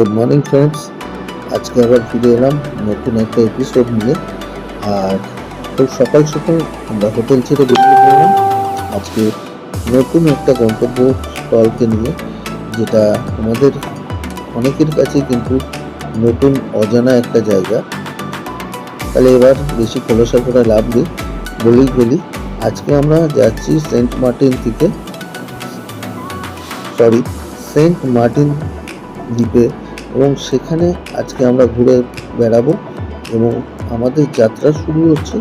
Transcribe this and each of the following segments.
Good morning friends আজকে আবার ফিরে এলাম নতুন একটা এপিসোড নিয়ে। আর খুব সকাল সকাল আমরা হোটেল ছেড়ে বেরিয়ে পড়লাম। আজকে নতুন একটা গন্তব্য স্থলকে নিয়ে, যেটা আমাদের অনেকের কাছে কিন্তু নতুন অজানা একটা জায়গা। তাহলে এবার বেশি খোলসা করে লাভ নেই, বলেই বলি, আজকে আমরা যাচ্ছি সেন্ট মার্টিন থেকে সরি সেন্ট মার্টিন দ্বীপে এবং সেখানে আজকে আমরা ঘুরে বেড়াবো এবং আমাদের যাত্রা শুরু হচ্ছে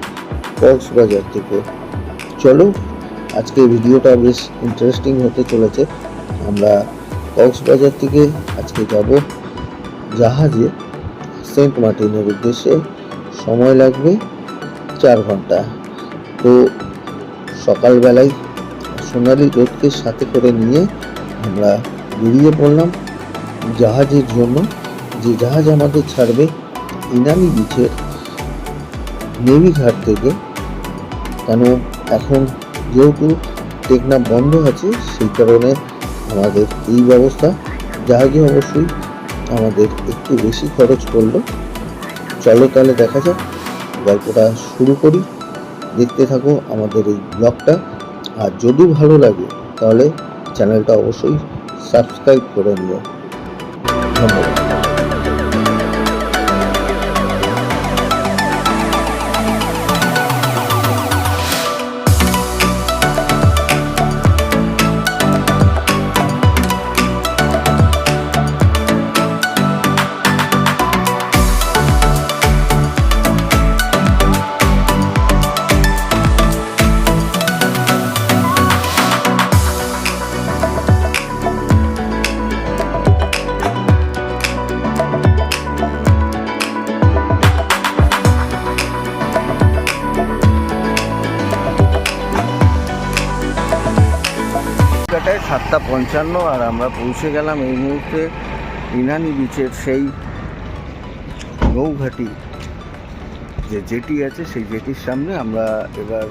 কক্সবাজার থেকে। চলো আজকে ভিডিওটা বেশ ইন্টারেস্টিং হতে চলেছে। আমরা কক্সবাজার থেকে আজকে যাব জাহাজে। সেন্ট মার্টিনের উদ্দেশ্যে সময় লাগবে চার ঘণ্টা। তো সকালবেলায় সোনালি রোদকে সাথে করে নিয়ে আমরা বেরিয়ে পড়লাম। জাহাজের জন্য, যে জাহাজ আমাদের ছাড়বে ইনানি বিচের নেভি ঘাট থেকে। কেন এখন যেহেতু টেকনাফ বন্ধ আছে, সেই কারণে আমাদের এই ব্যবস্থা, জাহাজে অবশ্যই আমাদের একটু বেশি খরচ পড়ল। চলো তাহলে দেখা যাক, গল্পটা শুরু করি। দেখতে থাকো আমাদের এই ব্লগটা। আর যদি ভালো লাগে, তাহলে চ্যানেলটা অবশ্যই সাবস্ক্রাইব করে নিও। ধন্যবাদ সাতটা পঞ্চান্ন আর আমরা পৌঁছে গেলাম এই মুহূর্তে ইনানি বিচের সেই নৌঘাটি, যে জেটি আছে সেই জেটির সামনে আমরা এবার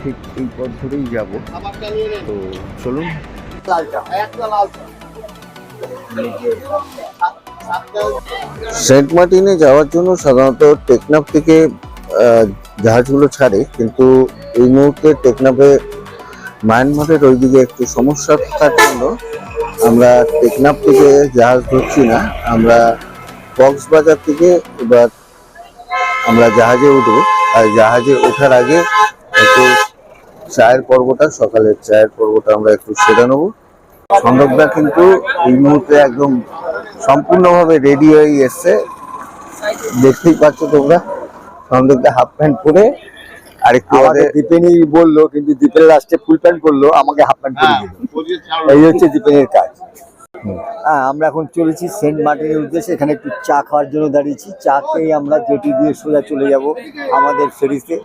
ঠিক এই পথ ধরেই যাব। তো চলুন। সেন্ট মার্টিনে যাওয়ার জন্য সাধারণত টেকনাফ থেকে জাহাজগুলো ছাড়ে, কিন্তু এই মুহূর্তে টেকনাফে মায়ানমারের ওইদিকে একটু সমস্যা থাকার জন্য আমরা টেকনাফ থেকে জাহাজ ধরছি না, আমরা কক্সবাজার থেকে এবার আমরা জাহাজে উঠবো। আর জাহাজে ওঠার আগে একটু চায়ের পর্বটা, সকালের চায়ের পর্বটা আমরা একটু সেরে নেব। সন্দকদা কিন্তু এই মুহূর্তে একদম সম্পূর্ণভাবে রেডি হয়ে এসছে দেখতেই পাচ্ছ তোমরা সন্দকদা হাফ প্যান্ট পরে আর একটু আমাকে আমাদের বলল কিন্তু দীপের লাস্টে ফুল প্যান্ট করল আমাকে হাফ প্যান্ট করে দিল। এই হচ্ছে দীপেনের কাজ। হ্যাঁ আমরা এখন চলেছি সেন্ট মার্টিনের উদ্দেশ্যে এখানে একটু চা খাওয়ার জন্য দাঁড়িয়েছি। চা খেয়ে আমরা জেটি দিয়ে সোজা চলে যাব আমাদের ফেরিতে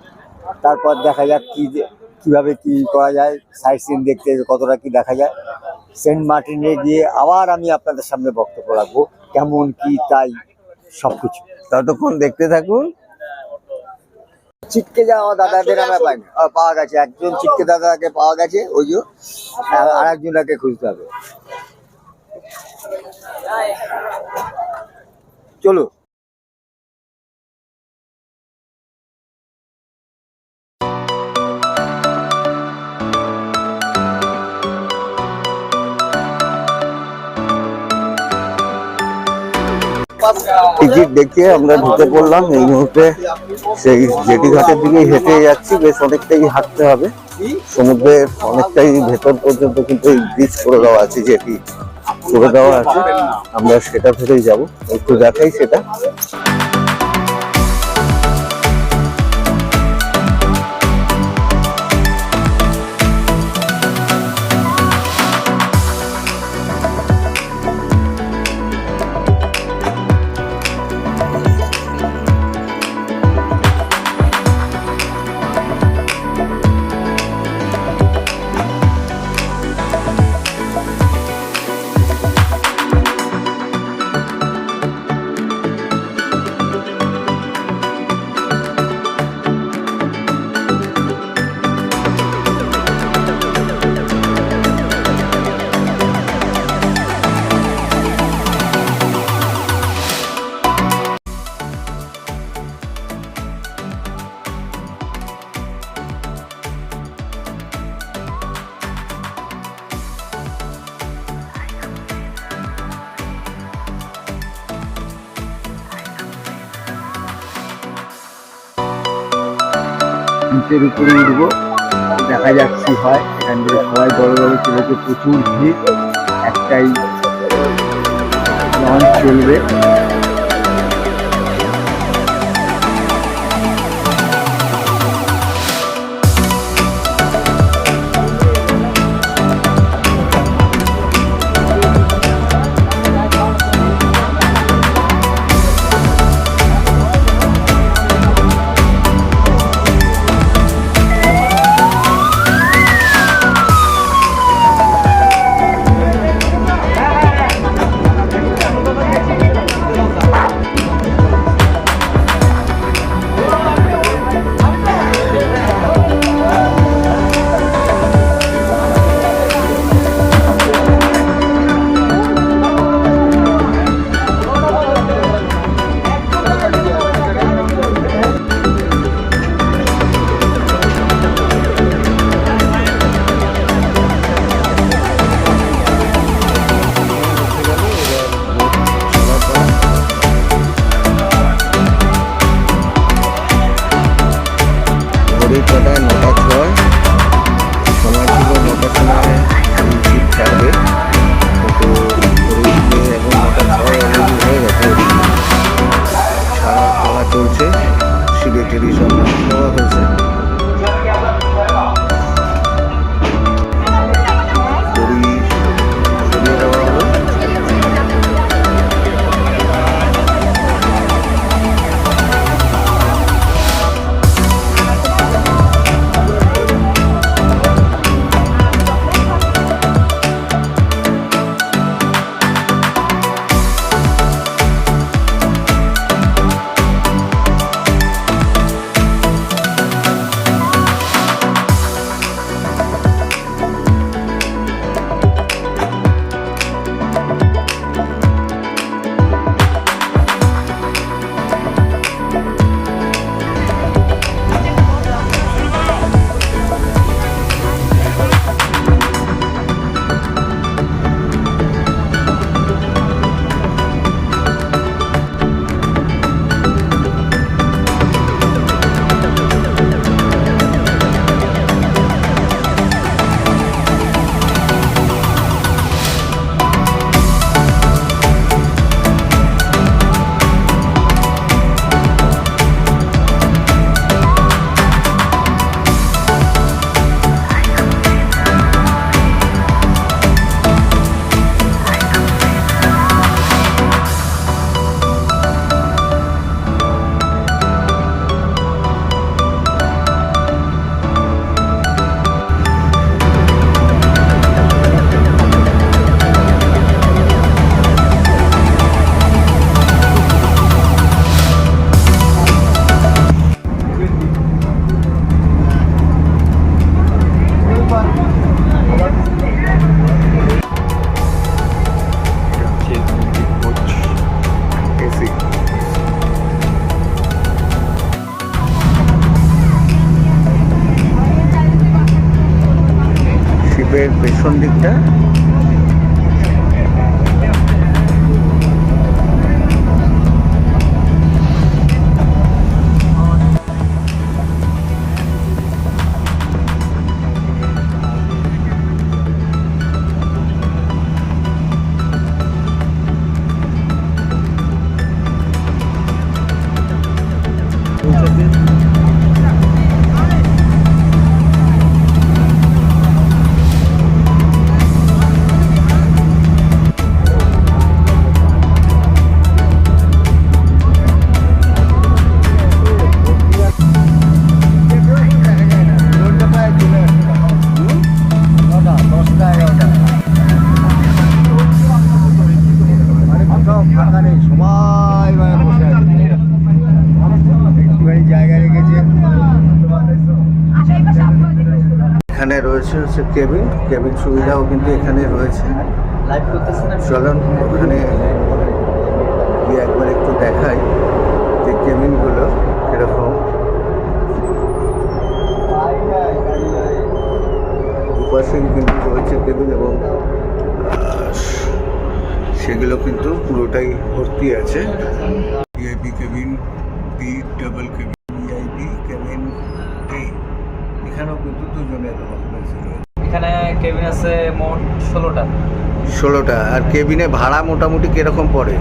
তারপর দেখা যাক কি যে- কীভাবে কি করা যায় সাইট সিন দেখতে কতটা কি দেখা যায়। সেন্ট মার্টিনে গিয়ে আবার আমি আপনাদের সামনে বক্তব্য রাখব কেমন কি তাই সবকিছু। ততক্ষণ দেখতে থাকুন। ছিটকে যাওয়া দাদাদের আমরা আহ, পাওয়া গেছে একজন ছিটকে দাদাকে পাওয়া গেছে ওই যে আর একজনকে খুঁজতে হবে। চলো। টিকিট দেখিয়ে আমরা ঢুকে পড়লাম। এই মুহূর্তে সেই জেটি ঘাটের দিকে হেঁটে যাচ্ছি। বেশ অনেকটাই হাঁটতে হবে। সমুদ্রের অনেকটাই ভেতর পর্যন্ত কিন্তু এই ব্রিজ করে দেওয়া আছে, জেটি করে দেওয়া আছে। আমরা সেটা ধরেই যাব। একটু দেখাই সেটা। লঞ্চের উপরে উঠবো। দেখা যাক কি হয়। এখান থেকে সবাই বড় বড় চলেছে, প্রচুর ভিড়। একটাই লঞ্চ চলবে। পেছন দিকটা কেবিন কেবিন সুবিধাও কিন্তু এখানে রয়েছে। চলুন ওখানে গিয়ে একবার একটু দেখাই যে কেবিনগুলো কীরকম। দুপাশেই কিন্তু রয়েছে কেবিন এবং সেগুলো কিন্তু পুরোটাই ভর্তি আছে। VIP cabin B double cabin VIP cabin A এখানেও কিন্তু দুজনের এখানে কেবিন আছে মোট ষোলোটা। ষোলোটা। আর কেবিনে ভাড়া মোটামুটি কীরকম পড়ে?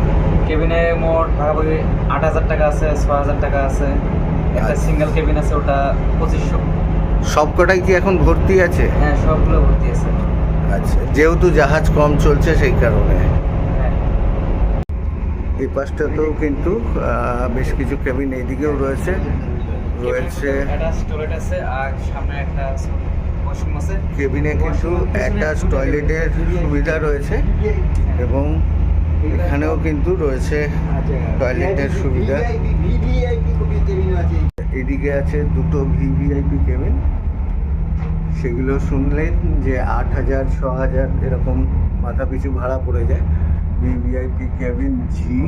কেবিনে মোট ভাগাভাগি আট হাজার টাকা আছে ছ হাজার টাকা আছে। একটা আচ্ছা। সিঙ্গেল কেবিন আছে ওটা পঁচিশশো। সবকটাই কি এখন ভর্তি আছে? হ্যাঁ সবগুলো ভর্তি আছে। আচ্ছা যেহেতু জাহাজ কম চলছে সেই কারণে। হ্যাঁ। এই পাশটাতেও কিন্তু বেশ কিছু কেবিন এইদিকেও রয়েছে। রয়েছে। একটা টয়লেট আছে আর সামনে একটা কেবিনে কিন্তু অ্যাটাচ টয়লেটের সুবিধা রয়েছে এবং এখানেও কিন্তু রয়েছে টয়লেটের সুবিধা। এদিকে আছে দুটো ভিভিআইপি কেবিন। সেগুলো শুনলেন যে আট হাজার ছ হাজার এরকম মাথা পিছু ভাড়া পড়ে যায়। ভিভিআইপি কেবিন জি।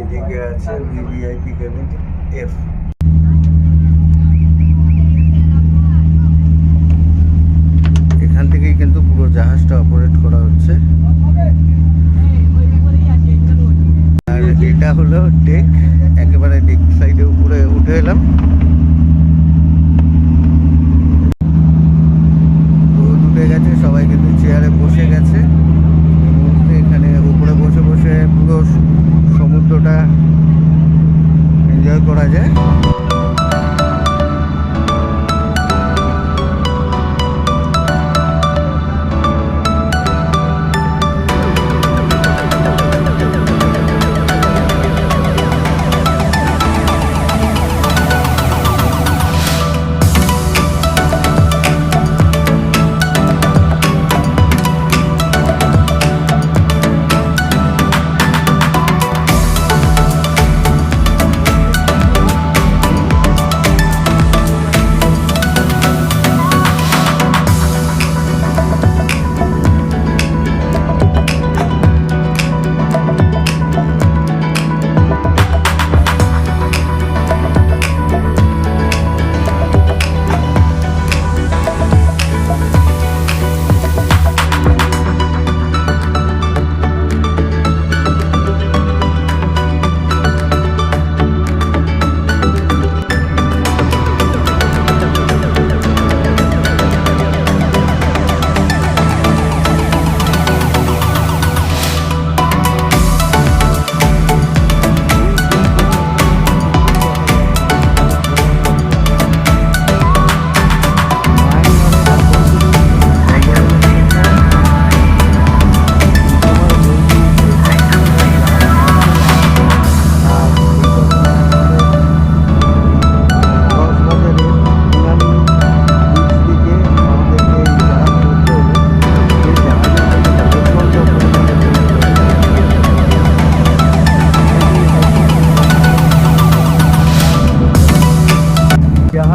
এদিকে আছে ভিভিআইপি কেবিন এফ এখান থেকেই কিন্তু পুরো জাহাজটা অপারেট করা হচ্ছে। আর এটা হলো ডেক একেবারে ডেক সাইডে উপরে উঠে এলাম।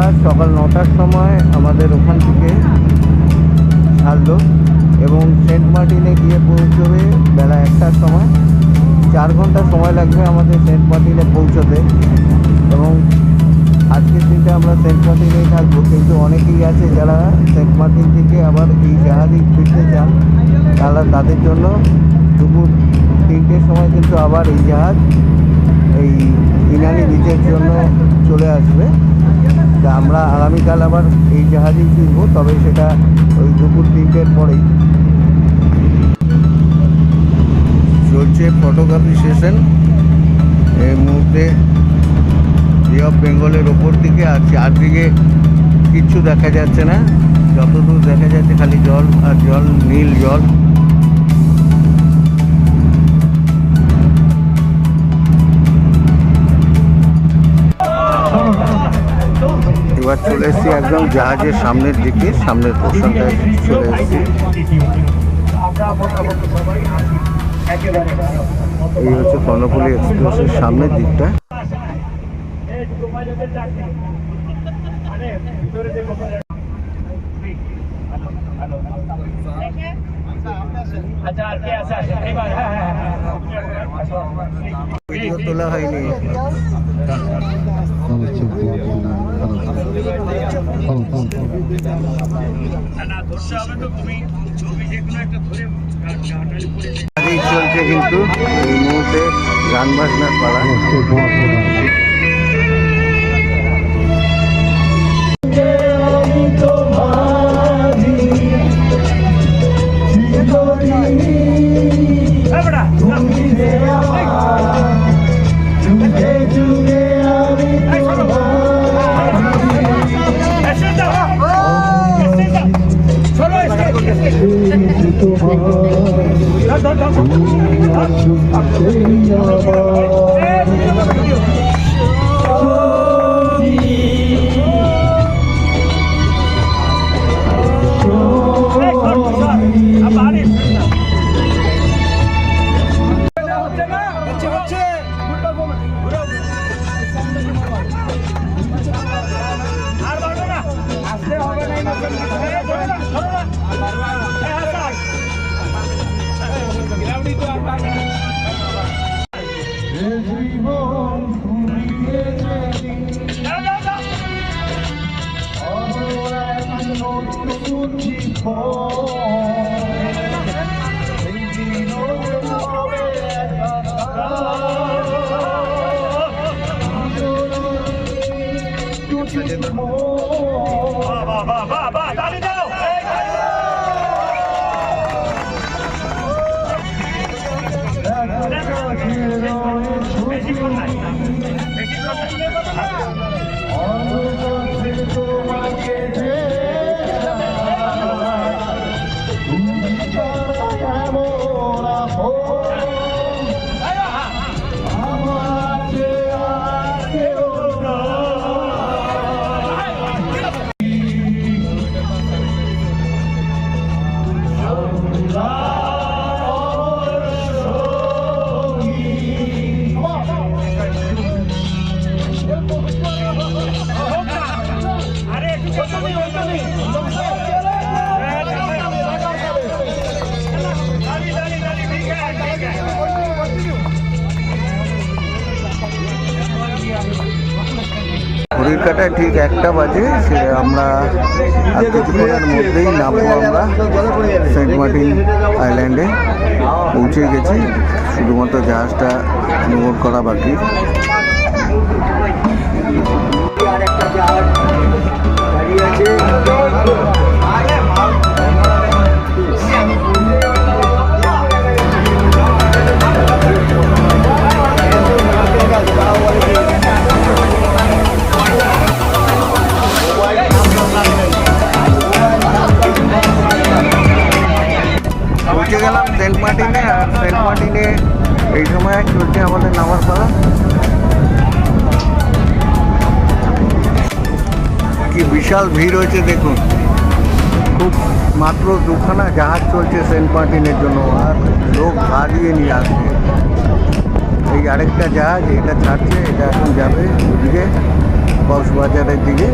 জাহাজ সকাল নটার সময় আমাদের ওখান থেকে ছাড়লো এবং সেন্ট মার্টিনে গিয়ে পৌঁছবে বেলা একটার সময়। চার ঘণ্টা সময় লাগবে আমাদের সেন্ট মার্টিনে পৌঁছতে এবং আজকের দিনটা আমরা সেন্ট মার্টিনেই থাকব। কিন্তু অনেকেই আছে যারা সেন্ট মার্টিন থেকে আবার এই জাহাজেই ফিরতে চান, তারা তাদের জন্য দুপুর তিনটের সময় কিন্তু আবার এই জাহাজ এই ইনানি বিচের জন্য চলে আসবে। তা আমরা আগামীকাল আবার এই জাহাজেই ফিরবো, তবে সেটা ওই দুপুর তিনটের পরেই। চলছে ফটোগ্রাফি সেশন এই মুহূর্তে বে অফ বেঙ্গলের ওপর দিকে আর চারদিকে কিচ্ছু দেখা যাচ্ছে না। যতদূর দেখা যাচ্ছে, খালি জল আর জল, নীল জল। এবার চলে এসেছি একদম জাহাজের সামনের দিকে সামনের পোর্শনটায় চলে এসেছি। এই হচ্ছে কর্ণফুলী এক্সপ্রেসের সামনের দিকটা। ভিডিও তোলা হয়নি। চলছে কিন্তু এই মুহূর্তে গান বাজনার পালা আছো সেই আমার Oh. Oh. কাটায় ঠিক একটা বাজে, সে আমরা কিছুক্ষণের মধ্যেই নামবো আমরা সেন্ট মার্টিন আইল্যান্ডে। পৌঁছে গেছি, শুধুমাত্র জাহাজটা নোট করা বাকি। আছে। মার্টিনে আর এই সময় চলছে আমাদের নামার পালা। কি বিশাল ভিড় হয়েছে দেখুন। খুব মাত্র দুখানা জাহাজ চলছে সেন্ট মার্টিনের জন্য আর লোক ভারিয়ে নিয়ে আসছে। এই আরেকটা জাহাজ, এটা ছাড়ছে, এটা এখন যাবে ওদিকে কক্সবাজারের দিকে।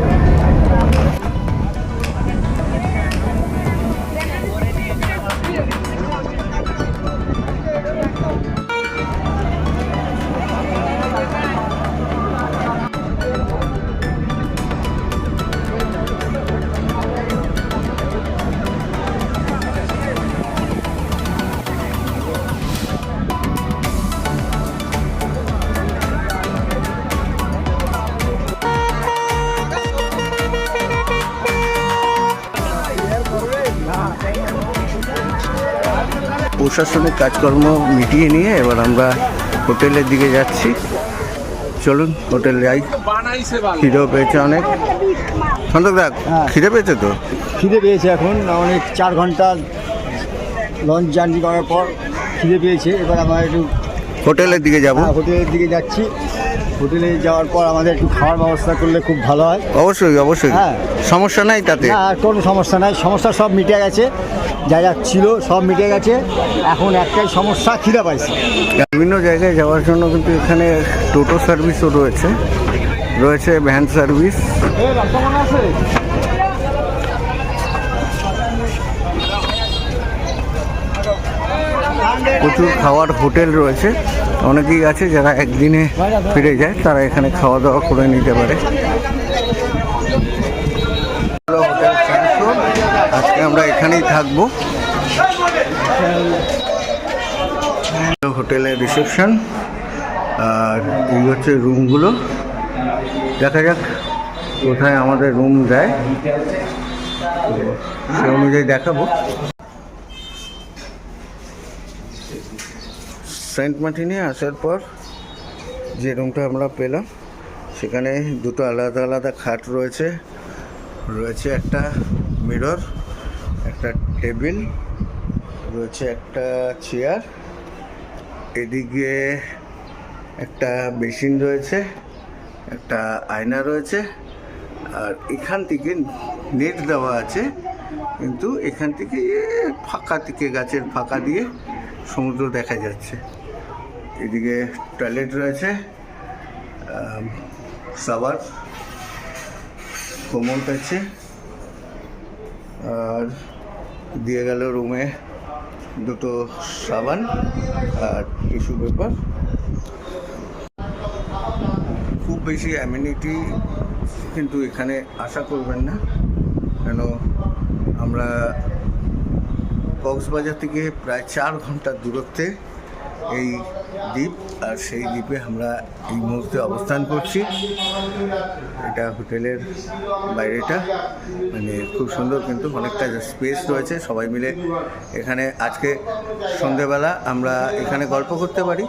প্রশাসনিক কাজকর্ম মিটিয়ে নিয়ে এবার আমরা হোটেলের দিকে যাচ্ছি। চলুন হোটেল যাই। খিদেও পেয়েছে অনেক। সন্তক দা হ্যাঁ। খিদে পেয়েছে তো? খিদে পেয়েছে এখন অনেক চার ঘণ্টা লঞ্চ জার্নি করার পর খিদে পেয়েছে। এবার আমরা একটু হোটেলের দিকে যাব। হ্যাঁ, হোটেলের দিকে যাচ্ছি। হোটেলে যাওয়ার পর আমাদের একটু খাওয়ার ব্যবস্থা করলে খুব ভালো হয়। অবশ্যই অবশ্যই। হ্যাঁ। সমস্যা নাই তাতে? কোনো সমস্যা নাই। সমস্যা সব মিটে গেছে। যা যা ছিল সব মিটে গেছে। এখন একটাই সমস্যা, খিদে পাইছে। বিভিন্ন জায়গায় যাওয়ার জন্য কিন্তু এখানে টোটো সার্ভিসও রয়েছে। রয়েছে ভ্যান সার্ভিস। প্রচুর খাওয়ার হোটেল রয়েছে। অনেকেই আছে যারা একদিনে ফিরে যায়, তারা এখানে খাওয়া দাওয়া করে নিতে পারে হলো হোটেল স্যামসন। আজকে আমরা এখানেই থাকব। হোটেলের রিসেপশন, আর এই হচ্ছে রুমগুলো। দেখা যাক কোথায় আমাদের রুম দেয় সে অনুযায়ী দেখাবো। সেন্ট মার্টিনে আসার পর যে রুমটা আমরা পেলাম, সেখানে দুটো আলাদা আলাদা খাট রয়েছে। রয়েছে একটা মিরর টেবিল, রয়েছে একটা চেয়ার, এদিকে একটা মেশিন রয়েছে, একটা আয়না রয়েছে, আর এখান থেকে নেট দেওয়া আছে, কিন্তু এখান থেকে ফাঁকা থেকে গাছের ফাঁকা দিয়ে সমুদ্র দেখা যাচ্ছে। এদিকে টয়লেট রয়েছে সাবার, কোমল আছে আর দিয়ে গেল রুমে দুটো সাবান আর টিস্যু পেপার। খুব বেশি অ্যামিনিটি কিন্তু এখানে আশা করবেন না। কেন আমরা কক্সবাজার থেকে প্রায় চার ঘণ্টার দূরত্বে এই দ্বীপ, আর সেই দ্বীপে আমরা এই মুহূর্তে অবস্থান করছি। এটা হোটেলের বাইরেটা। মানে খুব সুন্দর কিন্তু, অনেকটা স্পেস রয়েছে। সবাই মিলে এখানে আজকে সন্ধেবেলা আমরা এখানে গল্প করতে পারি।